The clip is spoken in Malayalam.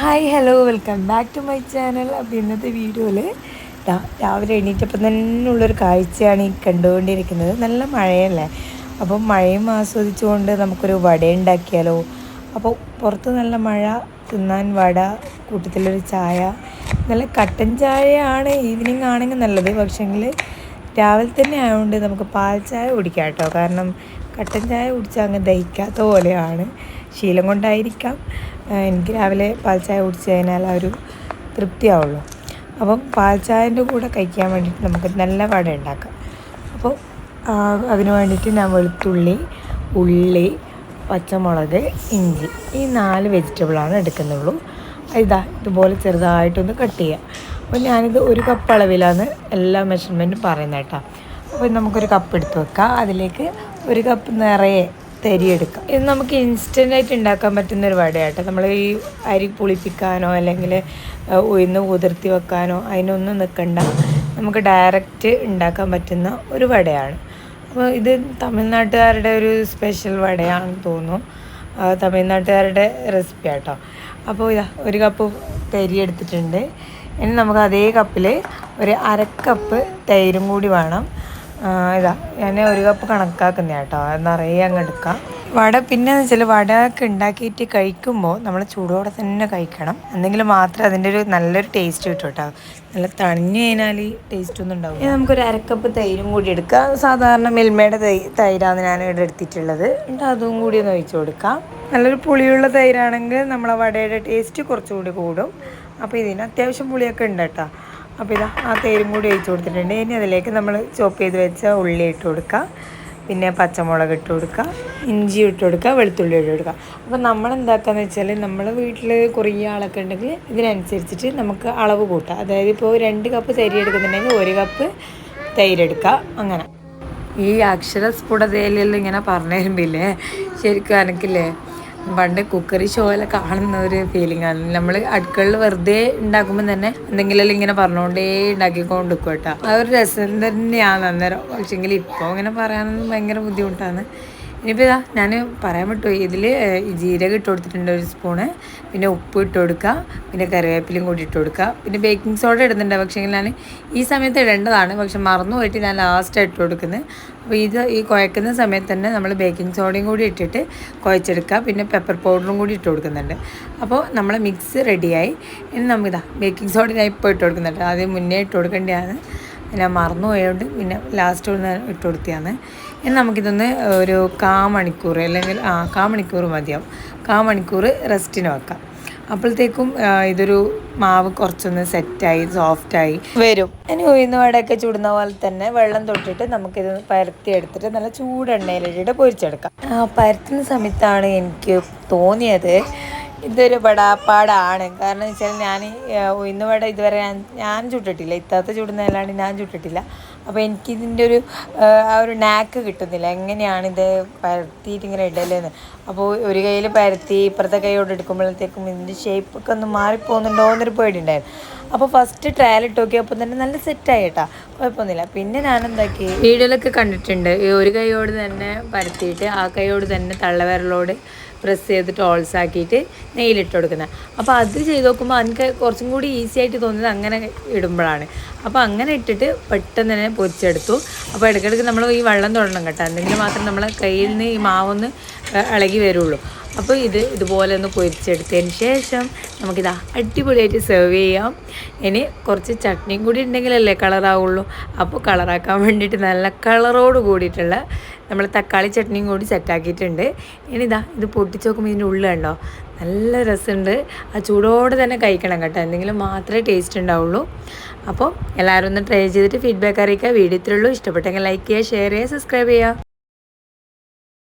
Hi hello welcome back to my channel അപ്പോൾ ഇന്നത്തെ വീഡിയോയിൽ രാവിലെ എണീറ്റപ്പം തന്നെ ഉള്ളൊരു കാഴ്ചയാണ് ഈ കണ്ടുകൊണ്ടിരിക്കുന്നത്. നല്ല മഴയല്ലേ? അപ്പം മഴയും ആസ്വദിച്ചുകൊണ്ട് നമുക്കൊരു വട ഉണ്ടാക്കിയാലോ? അപ്പോൾ പുറത്ത് നല്ല മഴ തിന്നാൻ വട കൂട്ടത്തിലൊരു ചായ. നല്ല കട്ടൻ ചായയാണ് ഈവനിങ് ആണെങ്കിൽ നല്ലത്. പക്ഷേങ്കിൽ രാവിലെ തന്നെ ആയതുകൊണ്ട് നമുക്ക് പാൽ ചായ കുടിക്കാം കേട്ടോ. കാരണം കട്ടൻ ചായ കുടിച്ചാൽ അങ്ങ് ദഹിക്കാത്ത പോലെയാണ്. ശീലം കൊണ്ടായിരിക്കാം. എനിക്ക് രാവിലെ പാൽച്ചായ ചായ കുടിച്ച് കഴിഞ്ഞാൽ ആ ഒരു തൃപ്തിയാവുള്ളൂ. അപ്പം പാൽച്ചായന്റെ കൂടെ കഴിക്കാൻ വേണ്ടിയിട്ട് നമുക്ക് നല്ല വട ഉണ്ടാക്കാം. അപ്പോൾ അതിന് വേണ്ടിയിട്ട് ഞാൻ വെളുത്തുള്ളി ഉള്ളി പച്ചമുളക് ഇഞ്ചി ഈ നാല് വെജിറ്റബിളാണ് എടുക്കുന്നുള്ളൂ. ഇതാ ഇതുപോലെ ചെറുതായിട്ടൊന്ന് കട്ട് ചെയ്യുക അപ്പോൾ ഞാനിത് ഒരു കപ്പ് അളവിലാണ് എല്ലാ മെഷർമെന്റും പറയുന്നത് കേട്ടോ. അപ്പോൾ നമുക്കൊരു കപ്പ് എടുത്ത് വെക്കാം. അതിലേക്ക് ഒരു കപ്പ് നിറയെ തരി എടുക്കാം ഇത് നമുക്ക് ഇൻസ്റ്റന്റ് ആയിട്ട് ഉണ്ടാക്കാൻ പറ്റുന്ന ഒരു വടയാട്ടോ. നമ്മൾ ഈ അരി പുളിപ്പിക്കാനോ അല്ലെങ്കിൽ ഉയർന്ന് കുതിർത്തി വെക്കാനോ അതിനൊന്നും നിൽക്കണ്ട നമുക്ക് ഡയറക്റ്റ് ഉണ്ടാക്കാൻ പറ്റുന്ന ഒരു വടയാണ്. അപ്പോൾ ഇത് തമിഴ്നാട്ടുകാരുടെ ഒരു സ്പെഷ്യൽ വടയാണെന്ന് തോന്നുന്നു. തമിഴ്നാട്ടുകാരുടെ റെസിപ്പി ആട്ടോ. അപ്പോൾ ഇതാ ഒരു കപ്പ് തരി എടുത്തിട്ടുണ്ട് ഇനി നമുക്ക് അതേ കപ്പിൽ ഒരു അരക്കപ്പ് തൈരും കൂടി വേണം. ഇതാ ഞാൻ ഒരു കപ്പ് കണക്കാക്കുന്ന കേട്ടോ. നിറയെ അങ്ങ് എടുക്കാം. വട പിന്നെ എന്ന് വെച്ചാൽ വടയൊക്കെ ഉണ്ടാക്കിയിട്ട് കഴിക്കുമ്പോൾ നമ്മൾ ചൂടോടെ തന്നെ കഴിക്കണം. എന്തെങ്കിലും മാത്രം അതിന്റെ ഒരു നല്ലൊരു ടേസ്റ്റ് കിട്ടും കേട്ടോ. നല്ല തണിഞ്ഞു കഴിഞ്ഞാൽ ടേസ്റ്റ് ഒന്നും ഉണ്ടാവും ഇനി നമുക്കൊരു അരക്കപ്പ് തൈരും കൂടി എടുക്കാം. സാധാരണ മിൽമയുടെ തൈ തൈരാണ് ഞാൻ ഇവിടെ എടുത്തിട്ടുള്ളത്. എന്നിട്ട് അതും കൂടി ഒന്ന് ഒഴിച്ചു കൊടുക്കാം. നല്ലൊരു പുളിയുള്ള തൈരാണെങ്കിൽ നമ്മളെ വടയുടെ ടേസ്റ്റ് കുറച്ചുകൂടി കൂടും അപ്പോൾ ഇതിന് അത്യാവശ്യം പുളിയൊക്കെ ഉണ്ട് കേട്ടോ. അപ്പോൾ ഇതാ ആ തേരും കൂടി ഒഴിച്ച് കൊടുത്തിട്ടുണ്ട്. ഇനി അതിലേക്ക് നമ്മൾ ചോപ്പ് ചെയ്ത് വെച്ച ഉള്ളി ഇട്ട് കൊടുക്കുക പിന്നെ പച്ചമുളക് ഇട്ട് കൊടുക്കുക ഇഞ്ചി ഇട്ട് കൊടുക്കുക വെളുത്തുള്ളി ഇട്ട് കൊടുക്കുക അപ്പോൾ നമ്മൾ എന്താക്കാന്ന് വെച്ചാൽ നമ്മൾ വീട്ടിൽ കുറേ ആളൊക്കെ ഉണ്ടെങ്കിൽ ഇതിനനുസരിച്ചിട്ട് നമുക്ക് അളവ് കൂട്ടാം. അതായത് ഇപ്പോൾ രണ്ട് കപ്പ് തൈര് എടുക്കുന്നുണ്ടെങ്കിൽ ഒരു കപ്പ് തൈരെടുക്കുക അങ്ങനെ. ഈ അക്ഷര സ്ഫുടതയിലെല്ലാം ഇങ്ങനെ പറഞ്ഞു തരുമ്പില്ലേ? ശരിക്കും എനിക്കില്ലേ പണ്ട് കുക്കറി ഷോയിലെ കാണുന്ന ഒരു ഫീലിംഗ് ആണ്. നമ്മൾ അടുക്കളയിൽ വെറുതെ ഉണ്ടാക്കുമ്പോൾ തന്നെ എന്തെങ്കിലും ഇങ്ങനെ പറഞ്ഞുകൊണ്ടേ ഉണ്ടാക്കിക്കൊണ്ട് കേട്ടോ ആ ഒരു രസം തന്നെയാണ് അന്നേരം. പക്ഷെങ്കിൽ ഇപ്പോൾ ഇങ്ങനെ പറയാനൊന്നും ഭയങ്കര ബുദ്ധിമുട്ടാണ്. ഇനിയിപ്പോൾ ഇതാ ഞാൻ പറയാൻ വിട്ടു. ഇതിൽ ജീരകം ഇട്ട് കൊടുത്തിട്ടുണ്ട് ഒരു സ്പൂണ് പിന്നെ ഉപ്പ് ഇട്ട് കൊടുക്കുക. പിന്നെ കറിവേപ്പിലും കൂടി ഇട്ട് കൊടുക്കുക. പിന്നെ ബേക്കിംഗ് സോഡ ഇടുന്നുണ്ട്. പക്ഷേ ഞാൻ ഈ സമയത്ത് ഇടേണ്ടതാണ്. പക്ഷെ മറന്നു പോയിട്ട് ഞാൻ ലാസ്റ്റ് ഇട്ട് കൊടുക്കുന്നത്. അപ്പോൾ ഇത് ഈ കുഴക്കുന്ന സമയത്ത് തന്നെ നമ്മൾ ബേക്കിംഗ് സോഡയും കൂടി ഇട്ടിട്ട് കുഴച്ചെടുക്കുക. പിന്നെ പെപ്പർ പൗഡറും കൂടി ഇട്ട് കൊടുക്കുന്നുണ്ട്. അപ്പോൾ നമ്മൾ മിക്സ് റെഡിയായി ഇനി നമുക്കിതാ ബേക്കിംഗ് സോഡ ഞാൻ ഇപ്പോൾ ഇട്ട് കൊടുക്കുന്നുണ്ട്. ആദ്യം മുന്നേ ഇട്ട് കൊടുക്കേണ്ടതാണ്. ഞാൻ മറന്നു പോയതുകൊണ്ട് പിന്നെ ലാസ്റ്റ് ഇട്ട് കൊടുത്തതാണ്. ഇനി നമുക്കിതൊന്ന് ഒരു കാ മണിക്കൂർ അല്ലെങ്കിൽ ആ കാ മണിക്കൂർ മതിയാവും. കാ മണിക്കൂർ റെസ്റ്റിന് വെക്കാം. അപ്പോഴത്തേക്കും ഇതൊരു മാവ് കുറച്ചൊന്ന് സെറ്റായി സോഫ്റ്റായി വരും. ഇനി ഉയർന്ന വടയൊക്കെ ചൂടുന്ന പോലെ തന്നെ വെള്ളം തൊട്ടിട്ട് നമുക്കിത് പരത്തി എടുത്തിട്ട് നല്ല ചൂടെണ്ണയിലിട്ടിട്ട് പൊരിച്ചെടുക്കാം. പരത്തുന്ന സമയത്താണ് എനിക്ക് തോന്നിയത് ഇതൊരു പടാപ്പാടാണ് കാരണം വെച്ചാൽ ഞാൻ വട ഇതുവരെ ഞാൻ ഞാൻ ചുട്ടിട്ടില്ല. ഇത്താത്ത ചുടുന്നതല്ലാണ്ട് ഞാൻ ചുട്ടിട്ടില്ല. അപ്പോൾ എനിക്കിതിന്റെ ഒരു ആ ഒരു നാക്ക് കിട്ടുന്നില്ല. എങ്ങനെയാണ് ഇത് പരത്തിയിട്ട് ഇങ്ങനെ ഇടലെന്ന്? അപ്പോൾ ഒരു കയ്യിൽ പരത്തി ഇപ്പുറത്തെ കൈയോട് എടുക്കുമ്പോഴത്തേക്കും ഇതിന്റെ ഷേപ്പൊക്കെ ഒന്ന് മാറിപ്പോകുന്നുണ്ടോ എന്നൊരു പേടി ഉണ്ടായിരുന്നു അപ്പോൾ ഫസ്റ്റ് ട്രയൽ ഇട്ട് നോക്കിയപ്പോൾ തന്നെ നല്ല സെറ്റായി കേട്ടാ. കുഴപ്പമൊന്നുമില്ല. പിന്നെ ഞാൻ എന്താക്കി? വീഡിയോയിലൊക്കെ കണ്ടിട്ടുണ്ട്. ഒരു കൈയോട് തന്നെ പരത്തിയിട്ട് ആ കൈയോട് തന്നെ തള്ളവിരലോട് പ്രസ് ചെയ്തിട്ട് ഓൾസ് ആക്കിയിട്ട് നെയിലിട്ട് കൊടുക്കുന്നത് അപ്പോൾ അത് ചെയ്ത് നോക്കുമ്പോൾ എനിക്ക് കുറച്ചും കൂടി ഈസി ആയിട്ട് തോന്നിയത് അങ്ങനെ ഇടുമ്പോഴാണ് അപ്പോൾ അങ്ങനെ ഇട്ടിട്ട് പെട്ടെന്ന് തന്നെ പൊരിച്ചെടുത്തു. അപ്പോൾ ഇടയ്ക്കിടയ്ക്ക് നമ്മൾ ഈ വെള്ളം തൊടണം കേട്ടോ. എന്തെങ്കിലും മാത്രം നമ്മളെ കയ്യിൽ നിന്ന് ഈ മാവൊന്ന് ഇളകി വരുള്ളൂ. അപ്പോൾ ഇത് ഇതുപോലെ ഒന്ന് പൊരിച്ചെടുത്തതിന് ശേഷം നമുക്കിത് അടിപൊളിയായിട്ട് സെർവ് ചെയ്യാം. ഇനി കുറച്ച് ചട്നിയും കൂടി ഉണ്ടെങ്കിലല്ലേ കളറാവുള്ളൂ അപ്പോൾ കളറാക്കാൻ വേണ്ടിയിട്ട് നല്ല കളറോട് കൂടിയിട്ടുള്ള നമ്മൾ തക്കാളി ചട്നിയും കൂടി സെറ്റാക്കിയിട്ടുണ്ട് ഇനി ഇതാ ഇത് പൊട്ടിച്ച് നോക്കുമ്പോൾ ഇതിന്റെ ഉള്ളുണ്ടോ നല്ല രസമുണ്ട്. ആ ചൂടോടെ തന്നെ കഴിക്കണം കേട്ടോ. എന്തെങ്കിലും മാത്രമേ ടേസ്റ്റ് ഉണ്ടാവുള്ളൂ. അപ്പോൾ എല്ലാവരും ഒന്ന് ട്രൈ ചെയ്തിട്ട് ഫീഡ്ബാക്ക് അറിയിക്കുക. വീഡിയോ ഇത്രയുള്ളൂ ഇഷ്ടപ്പെട്ടെങ്കിൽ ലൈക്ക് ചെയ്യുക ഷെയർ ചെയ്യുക സബ്സ്ക്രൈബ് ചെയ്യുക.